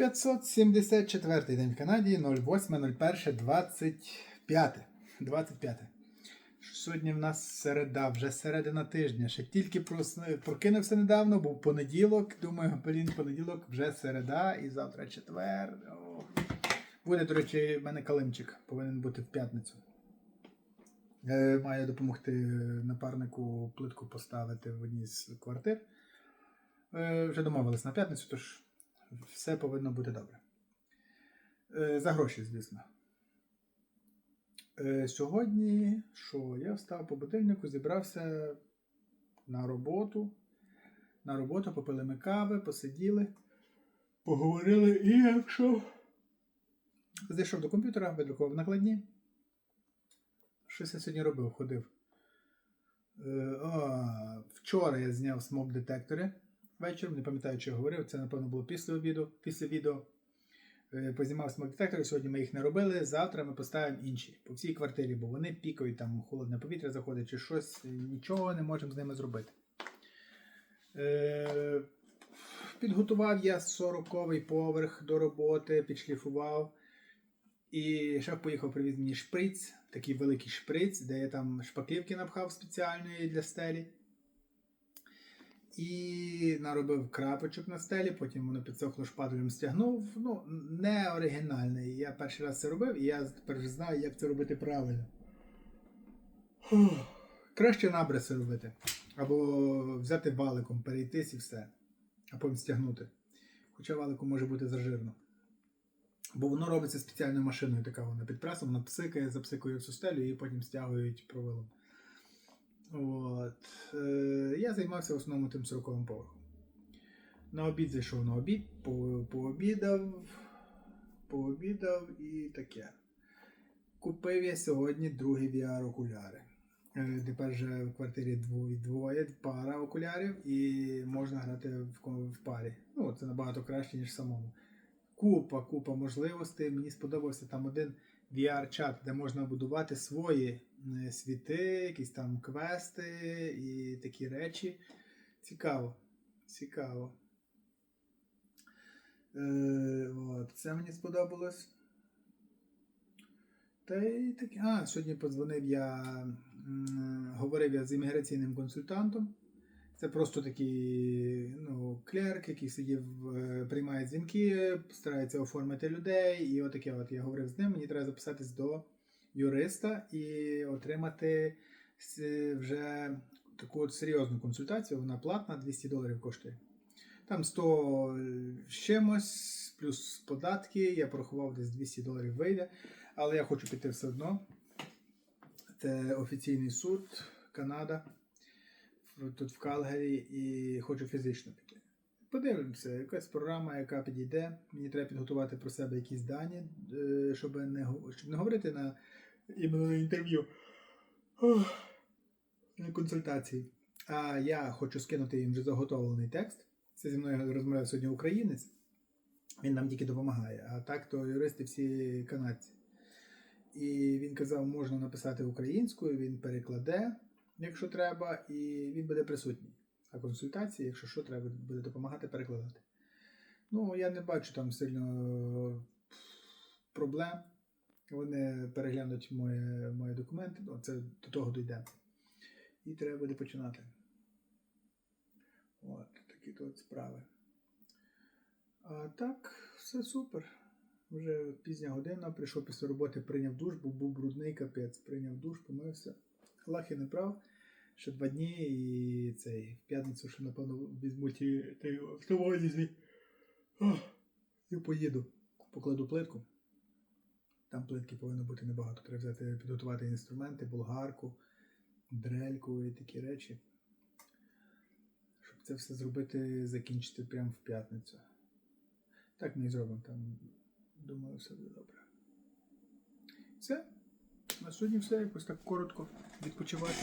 574 день в Канаді, 08.01.25. 25. Сьогодні в нас середа, вже середина тижня. Ще тільки прокинувся недавно, був понеділок. Думаю, блін, понеділок вже середа і завтра четвер. О. Буде, до речі, в мене калимчик, повинен бути в п'ятницю. Е, Має допомогти напарнику плитку поставити в одній з квартир. Е, Вже домовились на п'ятницю, тож все повинно бути добре. Е, За гроші, звісно. Е, Сьогодні що? Я встав по будильнику, зібрався на роботу. На роботу попили ми кави, посиділи, поговорили і я пішов. Зайшов до комп'ютера, видрукував накладні. Щось я сьогодні робив, ходив. Е, а, вчора я зняв смок детектори вечором, не пам'ятаю, що я говорив. Це, напевно, було після обіду, після відео. Е, Познімав смок детектори, сьогодні ми їх не робили. Завтра ми поставимо інші по всій квартирі, бо вони пікають, там холодне повітря заходить чи щось, нічого не можемо з ними зробити. Е, Підготував я 40-й поверх до роботи, підшліфував. І шеф поїхав, привіз мені шприц, такий великий шприц, де я там шпаклівки напхав спеціальної для стелі. І наробив крапочок на стелі, потім воно підсохло шпателем стягнув. Ну, не оригінальний. Я перший раз це робив, і я тепер вже знаю, як це робити правильно. Краще набриси робити. Або взяти валиком, перейтись і все. А потім стягнути. Хоча валиком може бути зажирно. Бо воно робиться спеціальною машиною, така вона під пресом, вона псикає, запсикує всю стелю і потім стягують провилом. От. Я займався в основному тим 40 поверхом. На обід зайшов на обід, по- пообідав, пообідав і таке. Купив я сьогодні другі VR-окуляри. Е, Тепер вже в квартирі двоє, пара окулярів, і можна грати в, парі. Ну, це набагато краще, ніж самому. Купа, купа можливостей. Мені сподобався там один VR-чат, де можна будувати свої світи, якісь там квести і такі речі. Цікаво. Цікаво. Е, от, це мені сподобалось. Та й таке. А, сьогодні подзвонив я, говорив я з імміграційним консультантом. Це просто такий ну, клерк, який сидів, е, приймає дзвінки, старається оформити людей. І отаке от я говорив з ним. Мені треба записатись до юриста і отримати вже таку от серйозну консультацію. Вона платна, 200 доларів коштує. Там 100 з чимось, плюс податки. Я порахував десь 200 доларів вийде. Але я хочу піти все одно. Це офіційний суд, Канада тут в Калгарі і хочу фізично піти. Подивимося, якась програма, яка підійде. Мені треба підготувати про себе якісь дані, е, щоб не, щоб не говорити на іменно на інтерв'ю, на консультації. А я хочу скинути їм вже заготовлений текст. Це зі мною розмовляв сьогодні українець. Він нам тільки допомагає. А так то юристи всі канадці. І він казав, можна написати українською, він перекладе, якщо треба, і він буде присутній. А консультації, якщо що, треба буде допомагати перекладати. Ну, я не бачу там сильно проблем. Вони переглянуть мої, мої документи, ну, це до того дійде. І треба буде починати. От, такі тут справи. А так, все супер. Вже пізня година, прийшов після роботи, прийняв душ, бо був брудний капець. Прийняв душ, помився. Аллах і не прав. Ще два дні і цей в п'ятницю ще, напевно, візьму ті ті автовозі і поїду. Покладу плитку. Там плитки повинно бути небагато. Треба взяти, підготувати інструменти, болгарку, дрельку і такі речі. Щоб це все зробити, закінчити прямо в п'ятницю. Так ми і зробимо там. Думаю, все буде добре. Все. На сьогодні все. Якось так коротко відпочивати.